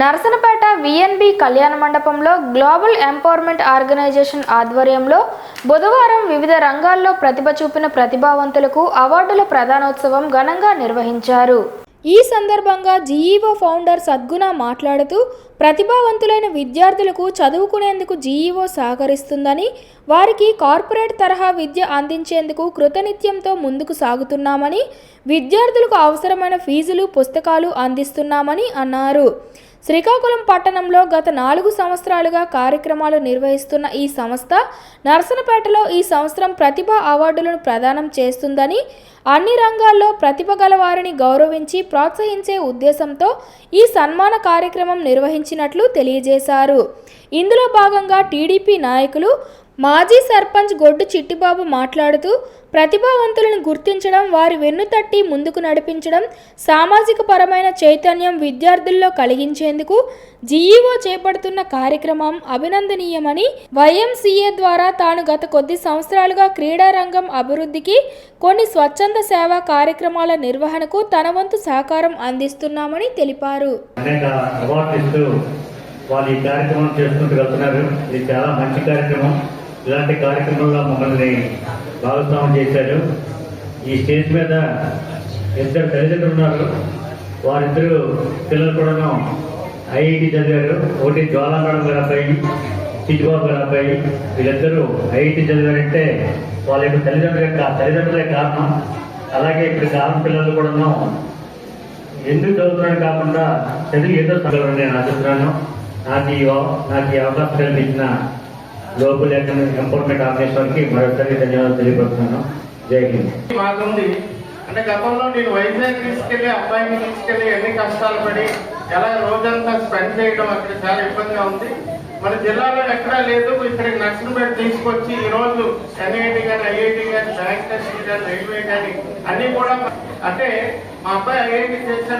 Narasannapeta VNB కళ్యాణ మండపంలో global empowerment organisation ఆధ్వర్యంలో బుధవారం వివిధ రంగాల్లో ప్రతిభ చూపిన ప్రతిభావంతులకు అవార్డుల ప్రధానోత్సవం ఘనంగా నిర్వహించారు. ఈ సందర్భంగా జీఈఓ ఫౌండర్ సద్గుణ మాట్లాడుతూ ప్రతిభావంతులైన విద్యార్థులకు చదువుకునేందుకు జీఈఓ సహకరిస్తుందని వారికి కార్పొరేట్ తరహా విద్య అందించేందుకు కృతనిత్యంతో ముందుకు సాగుతున్నామని విద్యార్థులకు అవసరమైన ఫీజులు పుస్తకాలు అందిస్తున్నామని అన్నారు. శ్రీకాకుళం పట్టణంలో గత నాలుగు సంవత్సరాలుగా కార్యక్రమాలు నిర్వహిస్తున్న ఈ సంస్థ నర్సనపేటలో ఈ సంవత్సరం ప్రతిభ అవార్డులను ప్రదానం చేస్తుందని అన్ని రంగాల్లో ప్రతిభ గల వారిని గౌరవించి ప్రోత్సహించే ఉద్దేశంతో ఈ సన్మాన కార్యక్రమం నిర్వహించినట్లు తెలియజేశారు. ఇందులో భాగంగా టీడీపీ నాయకులు మాజీ సర్పంచ్ గొడ్డు చిట్టిబాబు మాట్లాడుతూ ప్రతిభావంతులను గుర్తించడం వారి వెన్నుతట్టి ముందుకు నడిపించడం సామాజిక పరమైన చైతన్యం విద్యార్థుల్లో కలిగించేందుకు జీఈఓ చేపడుతున్న కార్యక్రమం అభినందనీయమని వైఎంసీఏ ద్వారా తాను గత కొద్ది సంవత్సరాలుగా క్రీడా రంగం అభివృద్ధికి కొన్ని స్వచ్ఛంద సేవా కార్యక్రమాల నిర్వహణకు తన వంతు సహకారం అందిస్తున్నామని తెలిపారు. వాళ్ళు ఈ కార్యక్రమం చేసుకుంటూ వెళ్తున్నారు ఇది చాలా మంచి కార్యక్రమం. ఇలాంటి కార్యక్రమంలో మమ్మల్ని భాగస్వామ్యం చేశారు. ఈ స్టేజ్ మీద ఇద్దరు తల్లిదండ్రులు ఉన్నారు. వారిద్దరు పిల్లలు కూడాను ఐఐటి చదివారు. ఒకటి జ్వాలామేడం గారి అబ్బాయి చిట్టుబాబు గారి అబ్బాయి. వీళ్ళిద్దరూ ఐఐటి చదివారంటే వాళ్ళ యొక్క తల్లిదండ్రుల యొక్క తల్లిదండ్రులే కారణం. అలాగే ఇప్పుడు కారణం పిల్లలు కూడాను ఎందుకు చదువుతున్నాను కాకుండా చదివి ఏదో చదవాలని నేను ఆశిస్తున్నాను. నాకు ఈ నాకు ఈ అవకాశం కల్పించిన గ్లోబల్ ఎంపోర్ట్మెంట్ ఆర్గనైజేషన్కి మరొకసారి ధన్యవాదాలు తెలియపడుతున్నాను జై హింద్. మాకుంది అంటే గతంలో నేను వైజాగ్ తీసుకెళ్ళి అబ్బాయిని తీసుకెళ్ళి ఎన్ని కష్టాలు పడి ఎలా రోజంతా స్పెండ్ చేయడం అక్కడ చాలా ఇబ్బందిగా ఉంది. మన జిల్లాలో ఎక్కడా లేదు. ఇక్కడ నర్సంపేట తీసుకొచ్చి ఈ రోజు ఎన్ఐటి కానీ ఐఐటి కానీ బ్యాంక్ టెస్ట్ కానీ రైల్వే కానీ అన్ని కూడా అంటే మా అబ్బాయి ఐఐటి చేశారు.